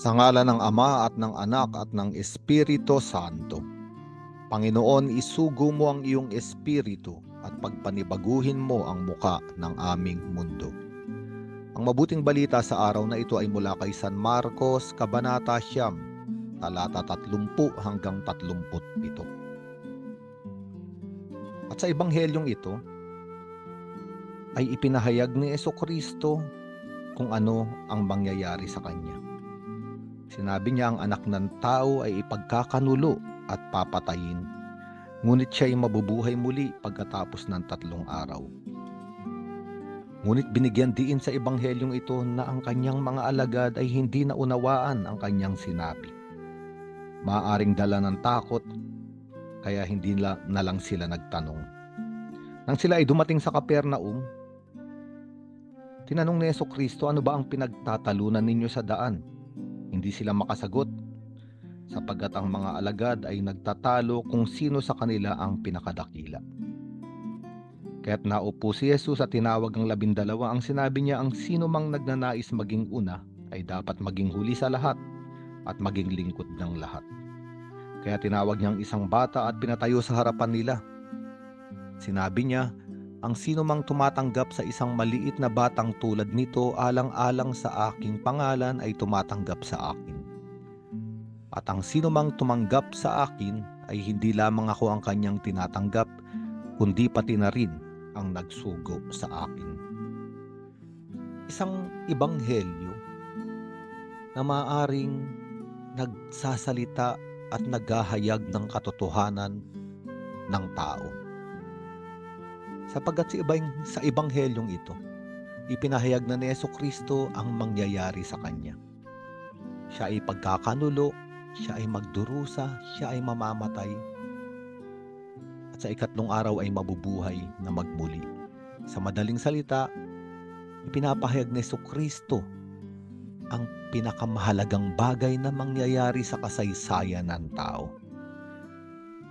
Sa ngala ng Ama at ng Anak at ng Espiritu Santo. Panginoon, isugo mo ang iyong espiritu at pagpanibaguhin mo ang muka ng aming mundo. Ang mabuting balita sa araw na ito ay mula kay San Marcos, Kabanata Siyam, talata 30 hanggang 37. At sa ebanghelyong ito, ay ipinahayag ni Kristo kung ano ang mangyayari sa kanya. Sinabi niya ang anak ng tao ay ipagkakanulo at papatayin, ngunit siya ay mabubuhay muli pagkatapos ng tatlong araw. Ngunit binigyan diin sa ebanghelyong ito na ang kanyang mga alagad ay hindi naunawaan ang kanyang sinabi. Maaring dala ng takot, kaya hindi na, lang sila nagtanong. Nang sila ay dumating sa Kapernaum, tinanong ni Yeso Kristo ano ba ang pinagtatalunan ninyo sa daan? Hindi sila makasagot sapagkat ang mga alagad ay nagtatalo kung sino sa kanila ang pinakadakila. Kaya't naupo si Jesus at tinawag ang labindalawa ang sinabi niya ang sino mang nagnanais maging una ay dapat maging huli sa lahat at maging lingkod ng lahat. Kaya tinawag niya ang isang bata at pinatayo sa harapan nila. Sinabi niya, ang sino mang tumatanggap sa isang maliit na batang tulad nito alang-alang sa aking pangalan ay tumatanggap sa akin. At ang sino mang tumanggap sa akin ay hindi lamang ako ang kanyang tinatanggap, kundi pati na rin ang nagsugo sa akin. Isang ibanghelyo na maaring nagsasalita at naghahayag ng katotohanan ng tao. Sapagkat sa, ibang, sa ibanghelyong ito, ipinahayag na ni Yeso Kristo ang mangyayari sa kanya. Siya ay pagkakanulo, siya ay magdurusa, siya ay mamamatay, at sa ikatlong araw ay mabubuhay na magmuli. Sa madaling salita, ipinapahayag ni Yeso Kristo ang pinakamahalagang bagay na mangyayari sa kasaysayan ng tao.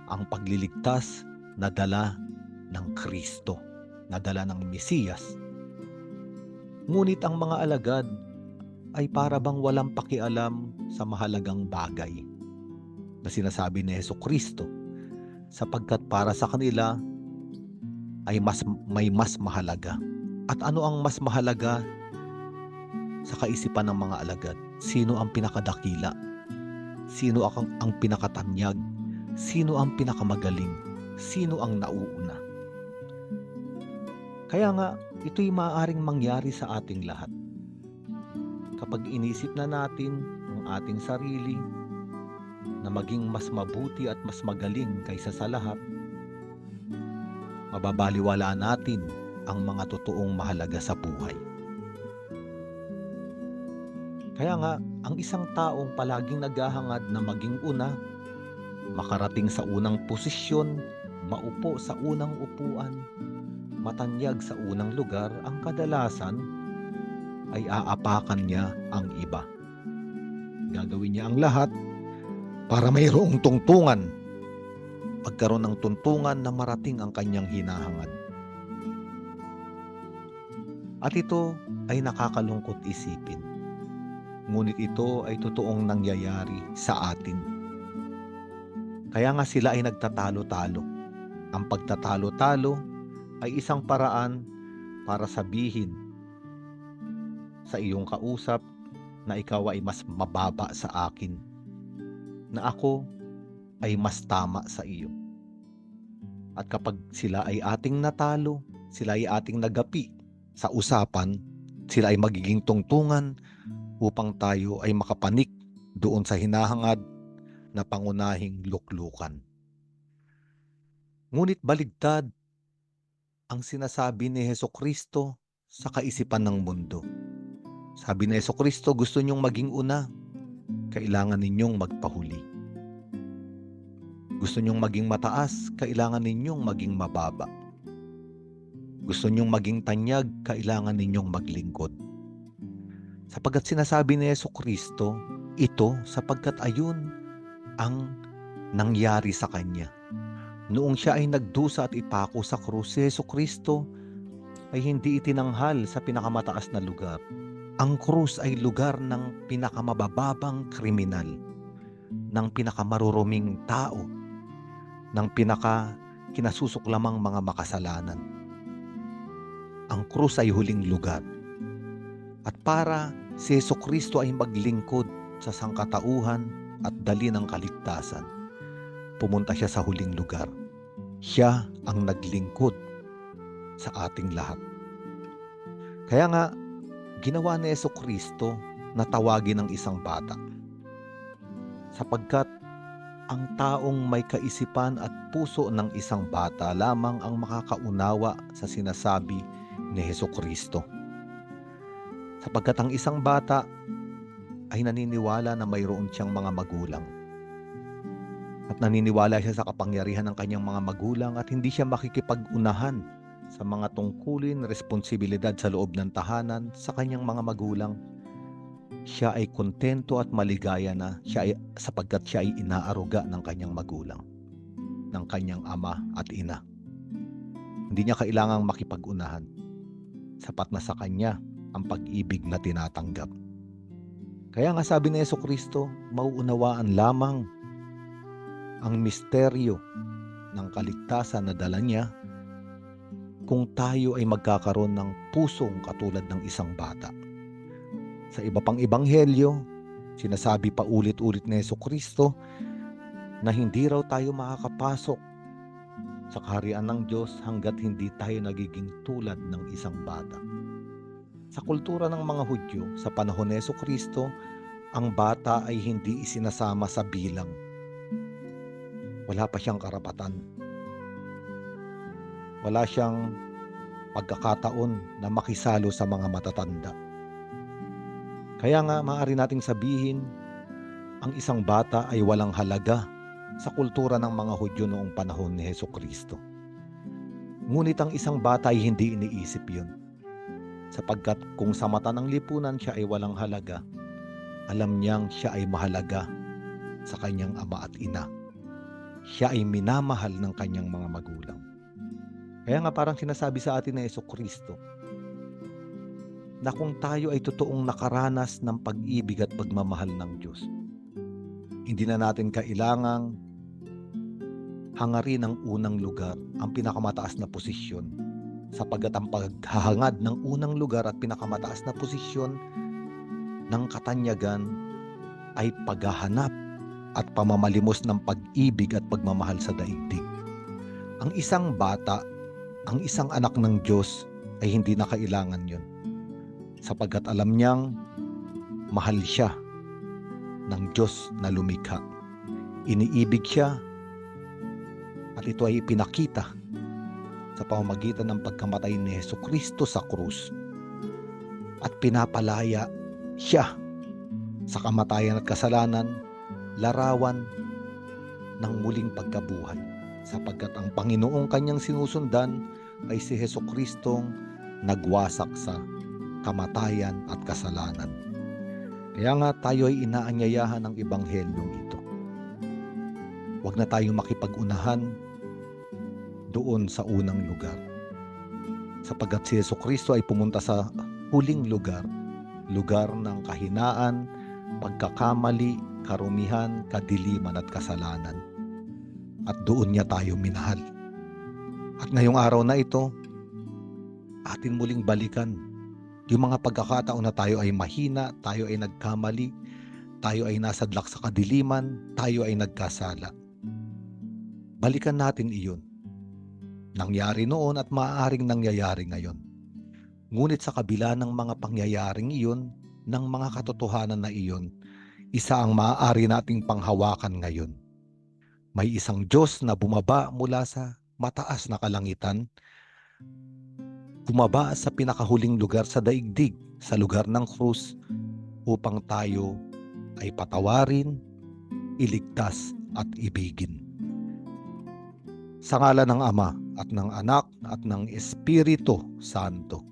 Ang pagliligtas na dala ng Kristo, na dala ng Mesiyas. Ngunit ang mga alagad ay para bang walang pakialam sa mahalagang bagay na sinasabi ni Yeso Kristo sapagkat para sa kanila ay mas may mas mahalaga. At ano ang mas mahalaga sa kaisipan ng mga alagad. Sino ang pinakadakila? Sino ang, ang pinakatanyag? Sino ang pinakamagaling? Sino ang nauuna? Kaya nga, ito'y maaaring mangyari sa ating lahat. Kapag inisip na natin ang ating sarili na maging mas mabuti at mas magaling kaysa sa lahat, mababaliwalaan natin ang mga totoong mahalaga sa buhay. Kaya nga, ang isang taong palaging naghahangad na maging una, makarating sa unang posisyon, maupo sa unang upuan, matanyag sa unang lugar, ang kadalasan ay aapakan niya ang iba. Gagawin niya ang lahat para mayroong tungtungan, pagkaroon ng tuntungan na marating ang kanyang hinahangad. At ito ay nakakalungkot isipin. Ngunit ito ay totoong nangyayari sa atin. Kaya nga sila ay nagtatalo-talo. Ang pagtatalo-talo ay isang paraan para sabihin sa iyong kausap na ikaw ay mas mababa sa akin, na ako ay mas tama sa iyo. At kapag sila ay ating natalo, sila ay ating nagapi sa usapan, sila ay magiging tungtungan upang tayo ay makapanik doon sa hinahangad na pangunahing luklukan. Ngunit baligtad ang sinasabi ni Heso Kristo sa kaisipan ng mundo. Sabi ni Yeso Kristo, gusto nyong maging una, kailangan ninyong magpahuli. Gusto nyong maging mataas, kailangan ninyong maging mababa. Gusto nyong maging tanyag, kailangan ninyong maglingkod. Sapagkat sinasabi ni Yeso Kristo, ito sapagkat ayun ang nangyari sa Kanya. Noong siya ay nagdusa at ipako sa krus, si Yeso Kristo ay hindi itinanghal sa pinakamataas na lugar Ang krus ay lugar ng pinakamabababang kriminal, ng pinakamaruruming tao, ng pinaka kinasusuklamang mga makasalanan. Ang krus ay huling lugar. At para si Yeso Kristo ay maglingkod sa sangkatauhan at dali ng kaligtasan, pumunta siya sa huling lugar. Siya ang naglingkod sa ating lahat. Kaya nga, ginawa ni Yeso Kristo na tawagin ng isang bata. Sapagkat ang taong may kaisipan at puso ng isang bata lamang ang makakaunawa sa sinasabi ni Heso Kristo. Sapagkat ang isang bata ay naniniwala na mayroon siyang mga magulang. At naniniwala siya sa kapangyarihan ng kanyang mga magulang at hindi siya makikipag-unahan sa mga tungkulin, responsibilidad sa loob ng tahanan sa kanyang mga magulang. Siya ay kontento at maligaya na siya ay, sapagkat siya ay inaaruga ng kanyang magulang, ng kanyang ama at ina. Hindi niya kailangang makipag-unahan. Sapat na sa kanya ang pag-ibig na tinatanggap. Kaya nga sabi ni Yeso Kristo, mauunawaan lamang ang misteryo ng kaligtasan na dala niya kung tayo ay magkakaroon ng pusong katulad ng isang bata. Sa iba pang ebanghelyo, sinasabi pa ulit-ulit ni Yeso Kristo na hindi raw tayo makakapasok sa kaharian ng Diyos hanggat hindi tayo nagiging tulad ng isang bata. Sa kultura ng mga Hudyo, sa panahon ni Yeso Kristo, ang bata ay hindi isinasama sa bilang. Wala pa siyang karapatan. Wala siyang pagkakataon na makisalo sa mga matatanda. Kaya nga maaari nating sabihin, ang isang bata ay walang halaga sa kultura ng mga Hudyo noong panahon ni Heso Kristo. Ngunit ang isang bata ay hindi iniisip yun. Sapagkat kung sa mata ng lipunan siya ay walang halaga, alam niyang siya ay mahalaga sa kanyang ama at ina. Siya ay minamahal ng kanyang mga magulang. Kaya nga parang sinasabi sa atin na Yeso Kristo na kung tayo ay totoong nakaranas ng pag-ibig at pagmamahal ng Diyos, hindi na natin kailangang hangarin ang unang lugar, ang pinakamataas na posisyon, sapagkat ang paghahangad ng unang lugar at pinakamataas na posisyon ng katanyagan ay paghahanap at pamamalimos ng pag-ibig at pagmamahal sa daigdig. Ang isang bata, ang isang anak ng Diyos ay hindi na kailangan yun. Sapagkat alam niyang mahal siya ng Diyos na lumikha. Iniibig siya at ito ay ipinakita sa pamamagitan ng pagkamatay ni Heso Kristo sa krus at pinapalaya siya sa kamatayan at kasalanan larawan ng muling pagkabuhay sapagkat ang Panginoong kanyang sinusundan ay si Heso Kristong nagwasak sa kamatayan at kasalanan. Kaya nga tayo ay inaanyayahan ng Ebanghelyong ito. Huwag na tayong makipag-unahan doon sa unang lugar. Sapagkat si Yeso Kristo ay pumunta sa huling lugar, lugar ng kahinaan, pagkakamali, karumihan, kadiliman at kasalanan. At doon niya tayo minahal. At ngayong araw na ito, atin muling balikan yung mga pagkakataon na tayo ay mahina, tayo ay nagkamali, tayo ay nasadlak sa kadiliman, tayo ay nagkasala. Balikan natin iyon. Nangyari noon at maaaring nangyayari ngayon. Ngunit sa kabila ng mga pangyayaring iyon, ng mga katotohanan na iyon, isa ang maaari nating panghawakan ngayon. May isang Diyos na bumaba mula sa mataas na kalangitan, bumaba sa pinakahuling lugar sa daigdig, sa lugar ng krus, upang tayo ay patawarin, iligtas at ibigin. Sa ngala ng Ama at ng Anak at ng Espiritu Santo.